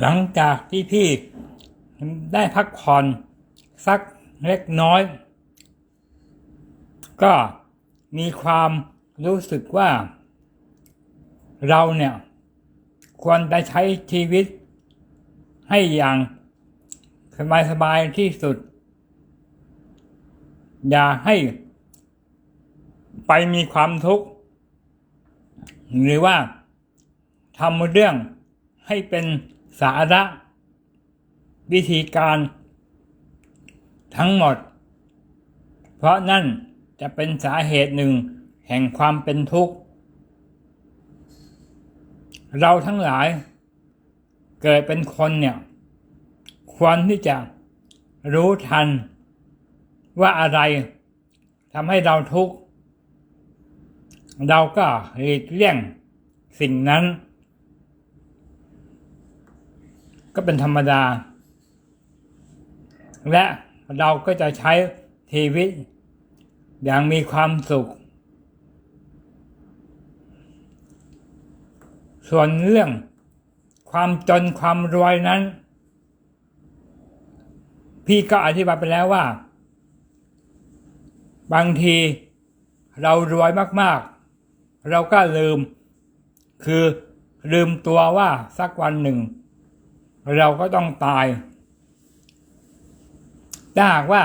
หลังจากที่พี่ได้พักผ่อนสักเล็กน้อย ก็มีความรู้สึกว่า เราเนี่ย ควรจะใช้ชีวิตให้อย่างสบายๆที่สุด อย่าให้ไปมีความทุกข์ หรือว่าทำเรื่องให้เป็น สาระ วิธีการ ทั้งหมด เพราะนั่นจะเป็นสาเหตุหนึ่งแห่งความเป็นทุกข์ เราทั้งหลายเกิดเป็นคนเนี่ย ควรที่จะรู้ทัน ว่าอะไรทำให้เราทุกข์ เราก็หลีกเลี่ยงสิ่งนั้น ก็เป็นธรรมดา และเราก็จะใช้ชีวิต อย่างมีความสุข ส่วนเรื่องความจนความรวยนั้น พี่ก็อธิบายไปแล้วว่า บางทีเรารวยมากๆ เราก็ลืม คือลืมตัวว่าสักวันหนึ่ง เราก็ต้องตาย ถ้าหากว่า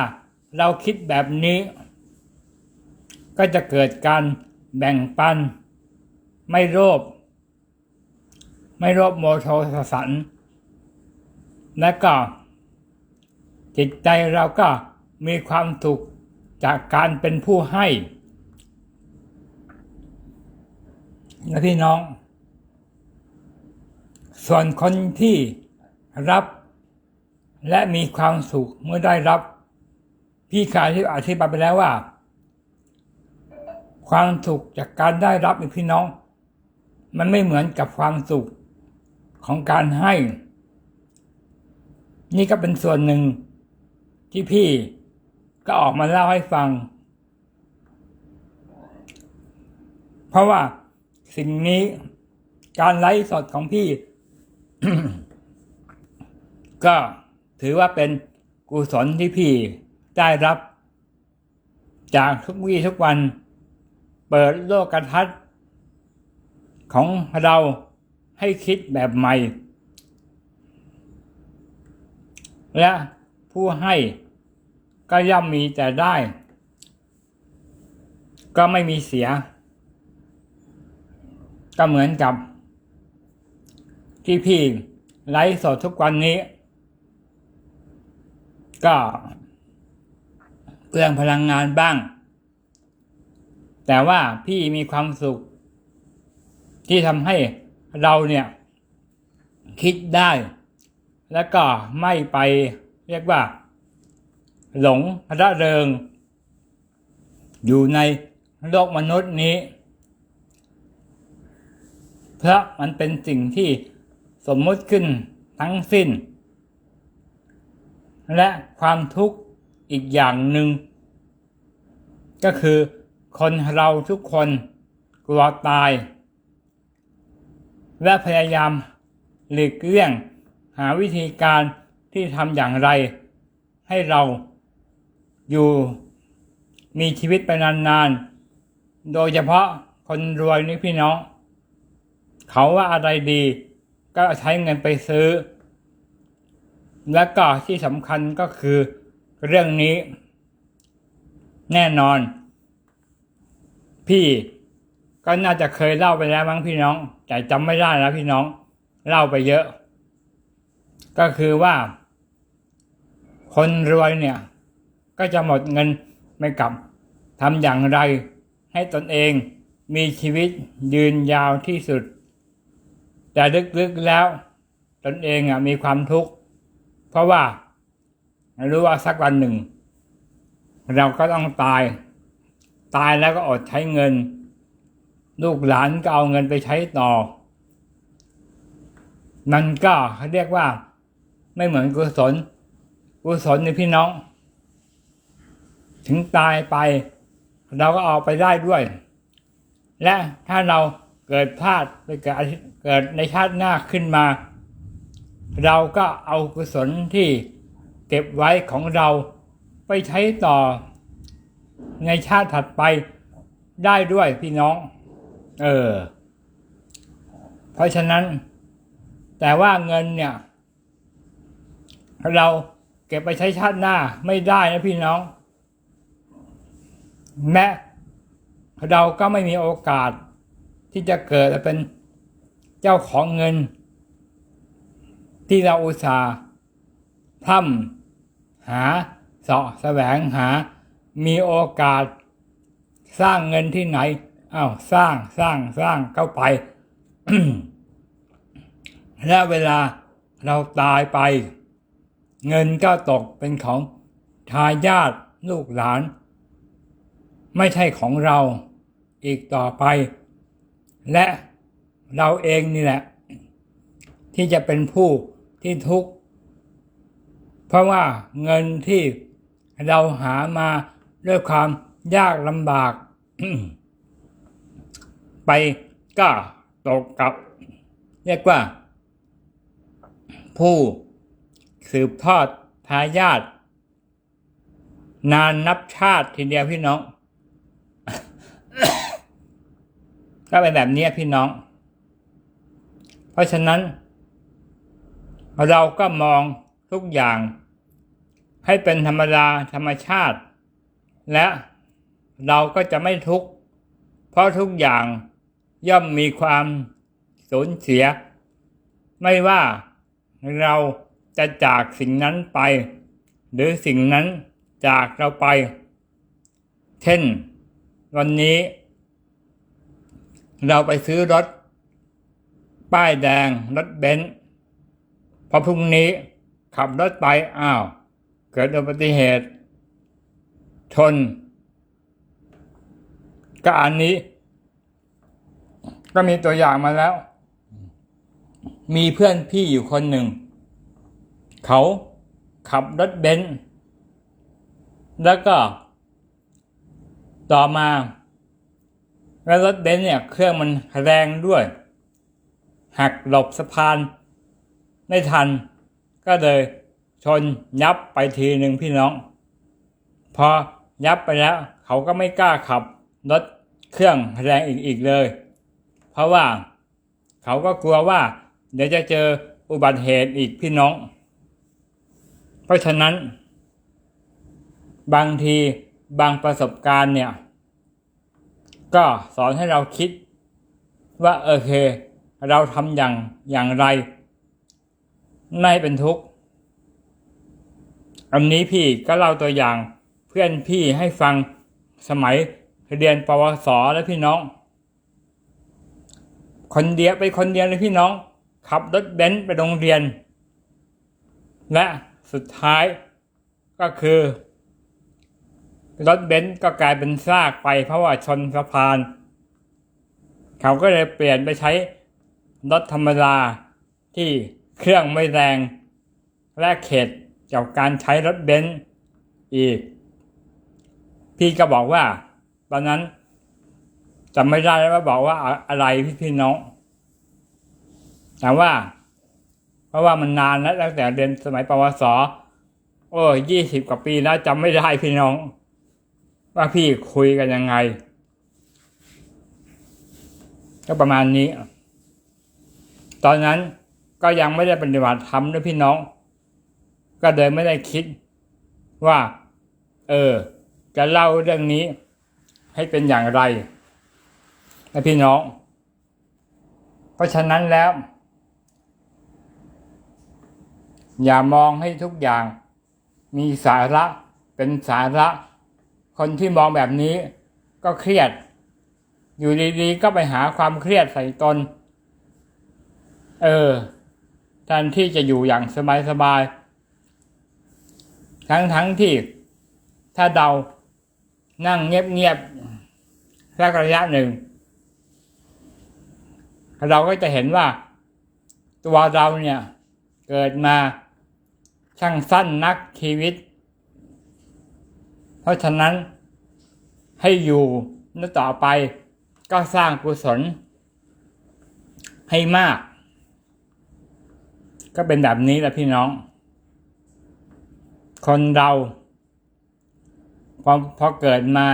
เราคิดแบบนี้ ก็จะเกิดการแบ่งปัน ไม่โลภไม่โลภโมโทสสัน และก็ จิตใจเราก็มีความสุขจากการเป็นผู้ให้นะพี่น้อง ส่วนคนที่ รับ และมีความสุขเมื่อได้รับ พี่คายที่อธิบายไปแล้วว่า ความสุขจากการได้รับในพี่น้อง มันไม่เหมือนกับความสุขของการให้ นี่ก็เป็นส่วนหนึ่งที่พี่ก็ออกมาเล่าให้ฟัง เพราะว่าสิ่งนี้การไลฟ์สดของพี่ ก็ถือว่าเป็นกุศลที่พี่ได้รับ จากทุกวี่ทุกวัน เปิดโลกทัศน์ของเราให้คิดแบบใหม่ และผู้ให้ก็ย่อมมีแต่ได้ ก็ไม่มีเสีย ก็เหมือนกับที่พี่ไลฟ์สดทุกวันนี้ ก็เปลืองพลังงานบ้าง แต่ว่าพี่มีความสุข ที่ทำให้เราเนี่ย คิดได้ แล้วก็ไม่ไปเรียกว่า หลงระเริง อยู่ในโลกมนุษย์นี้ เพราะมันเป็นสิ่งที่สมมุติขึ้นทั้งสิ้น และความทุกข์อีกอย่างหนึ่ง ก็คือคนเราทุกคนกลัวตาย และพยายามหลีกเลี่ยงหาวิธีการที่ทำอย่างไร ให้เราอยู่มีชีวิตไปนานๆ โดยเฉพาะคนรวยนี่พี่น้อง เขาว่าอะไรดีก็ใช้เงินไปซื้อ และก็ที่สำคัญก็คือเรื่องนี้ แน่นอน พี่ก็น่าจะเคยเล่าไปแล้วมั้งพี่น้อง แต่จำไม่ได้แล้วพี่น้อง เล่าไปเยอะ ก็คือว่า คนรวยเนี่ย ก็จะหมดเงินไม่กลับทำอย่างไร ให้ตนเองมีชีวิตยืนยาวที่สุด แต่ลึกๆแล้ว ตนเองอะมีความทุกข์ ราะว่ารู้ว่าสักวันหนึ่ง เราก็ต้องตาย ตายแล้วก็อดใช้เงิน ลูกหลานก็เอาเงินไปใช้ต่อ นั่นก็เรียกว่าไม่เหมือนกุศลกุศลในพี่น้อง ถึงตายไป เราก็ออกไปได้ด้วย และถ้าเราเกิดพลาดไปเกิดเกิดในชาติหน้าขึ้นมา เราก็เอากุศลที่เก็บไว้ของเราไปใช้ต่อในชาติถัดไปได้ด้วยพี่น้อง เออ เพราะฉะนั้น แต่ว่าเงินเนี่ย เราเก็บไปใช้ชาติหน้าไม่ได้นะพี่น้อง แม้เราก็ไม่มีโอกาสที่จะเกิดเป็นเจ้าของเงิน ที่เราอุตส่าห์พร่ำหาเสาะแสวงหา มีโอกาสสร้างเงินที่ไหนอ้าวสร้างสร้างสร้างเข้าไป และเวลาเราตายไป เงินก็ตกเป็นของทายาทลูกหลาน ไม่ใช่ของเราอีกต่อไป และเราเองนี่แหละ ที่จะเป็นผู้ ที่ทุกข์เพราะว่าเงินที่เราหามาด้วยความยากลำบาก ไปก็ตกกับ เรียกว่า ผู้สืบทอดทายาทนานนับชาติทีเดียวพี่น้องก็เป็นแบบนี้พี่น้อง เพราะฉะนั้น เราก็มองทุกอย่าง ให้เป็นธรรมดาธรรมชาติ และเราก็จะไม่ทุกข์เพราะทุกอย่างย่อมมีความสูญเสีย ไม่ว่าเราจะจากสิ่งนั้นไป หรือสิ่งนั้นจากเราไป เช่น วันนี้ เราไปซื้อรถ ป้ายแดงรถเบนซ์ พอพรุ่งนี้ขับรถไปอ้าว เกิดอุบัติเหตุ ชน ก็อันนี้ ก็มีตัวอย่างมาแล้ว มีเพื่อนพี่อยู่คนหนึ่ง เขาขับรถเบนซ์แล้วก็ ต่อมา แล้วรถเบนซ์เนี่ย เครื่องมันแรงด้วย หักหลบสะพาน ไม่ทัน ก็เลยชนยับไปทีหนึ่งพี่น้อง พอยับไปแล้ว เขาก็ไม่กล้าขับรถเครื่องแรงอีกอีกเลย เพราะว่า เขาก็กลัวว่า เดี๋ยวจะเจออุบัติเหตุอีกพี่น้อง เพราะฉะนั้น บางทีบางประสบการณ์เนี่ย ก็สอนให้เราคิดว่าโอเค เราทำอย่างอย่างไร ไม่เป็นทุกข์ อันนี้พี่ก็เล่าตัวอย่างเพื่อนพี่ให้ฟังสมัยเรียนปวสแล้วพี่น้อง คนเดียวไปคนเดียวเลยพี่น้อง ขับรถเบนซ์ไปโรงเรียน และสุดท้ายก็คือรถเบนซ์ก็กลายเป็นซากไปเพราะว่าชนสะพาน เขาก็เลยเปลี่ยนไปใช้รถธรรมดาที่ เครื่องไม่แรงและเข็ดกับการใช้รถเบนซ์อีก พี่ก็บอกว่า ตอนนั้นจำไม่ได้แล้วว่าบอกว่าอะไรพี่พี่น้อง แต่ว่า เพราะว่ามันนานแล้วตั้งแต่เรียนสมัยปวสโอ้ยี่สิบกว่าปีแล้วจำไม่ได้พี่น้อง ว่าพี่คุยกันยังไง ก็ประมาณนี้ ตอนนั้น ก็ยังไม่ได้ปฏิบัติธรรมด้วยพี่น้อง ก็เลยไม่ได้คิดว่า เออ จะเล่าเรื่องนี้ ให้เป็นอย่างไรนะพี่น้อง เพราะฉะนั้นแล้ว อย่ามองให้ทุกอย่างมีสาระเป็นสาระ คนที่มองแบบนี้ก็เครียด อยู่ดีๆ ก็ไปหาความเครียดใส่ตน เออ แทนที่จะอยู่อย่างสบายๆทั้งๆที่ถ้าเรานั่งเงียบๆสักระยะหนึ่ง เราก็จะเห็นว่า ตัวเราเนี่ยเกิดมาช่างสั้นนักชีวิต เพราะฉะนั้นให้อยู่และต่อไปก็สร้างกุศลให้มาก ก็เป็นแบบนี้แหละพี่น้อง คนเราพอพอเกิดมา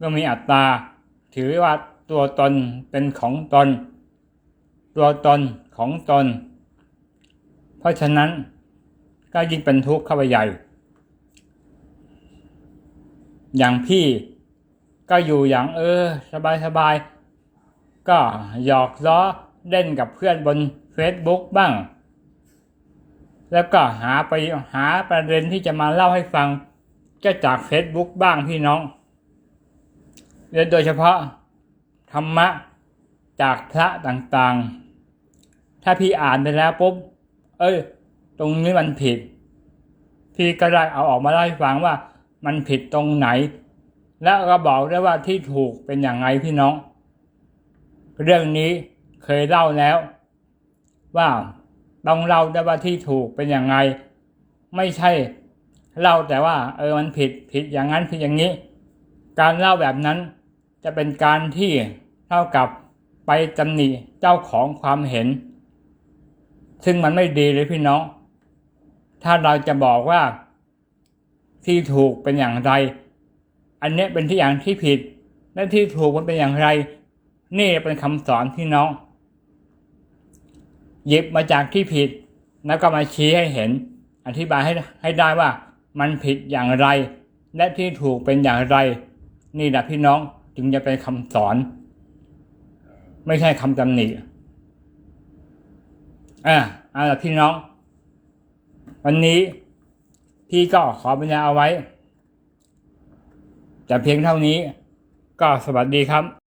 ก็มีอัตตา ถือว่าตัวตนเป็นของตน ตัวตนของตน เพราะฉะนั้นก็ยิ่งเป็นทุกข์เข้าไปใหญ่ อย่างพี่ก็อยู่อย่างเออ สบายสบายๆก็หยอกล้อเล่นกับเพื่อนบน Facebook บ้าง แล้วก็หาไปหาประเด็นที่จะมาเล่าให้ฟังก็จาก Facebook บ้างพี่น้องโดยเฉพาะธรรมะจากพระต่างๆ ถ้าพี่อ่านไปแล้วปุ๊บ เอ้ย ตรงนี้มันผิด พี่ก็ได้เอาออกมาเล่าให้ฟังว่ามันผิดตรงไหน แล้วก็บอกได้ว่าที่ถูกเป็นอย่างไรพี่น้อง เรื่องนี้เคยเล่าแล้ว ว่า ต้องเล่าได้ว่าที่ถูกเป็นอย่างไรไม่ใช่เล่าแต่ว่า เออมันผิดผิดอย่างนั้นผิดอย่างนี้ การเล่าแบบนั้นจะเป็นการที่เท่ากับไปตำหนิเจ้าของความเห็น ซึ่งมันไม่ดีเลยพี่น้อง ถ้าเราจะบอกว่า ที่ถูกเป็นอย่างไร อันนี้เป็นที่อย่างที่ผิด และที่ถูกมันเป็นอย่างไร นี่เป็นคำสอนพี่น้อง หยิบมาจากที่ผิด แล้วก็มาชี้ให้เห็น อธิบายให้ให้ได้ว่ามันผิดอย่างไร และที่ถูกเป็นอย่างไร นี่แหละพี่น้องจึงจะเป็นคำสอน ไม่ใช่คำตำหนิอ่าเอาละพี่น้อง วันนี้พี่ก็ขอบรรยายเอาไว้ แต่เพียงเท่านี้ก็สวัสดีครับ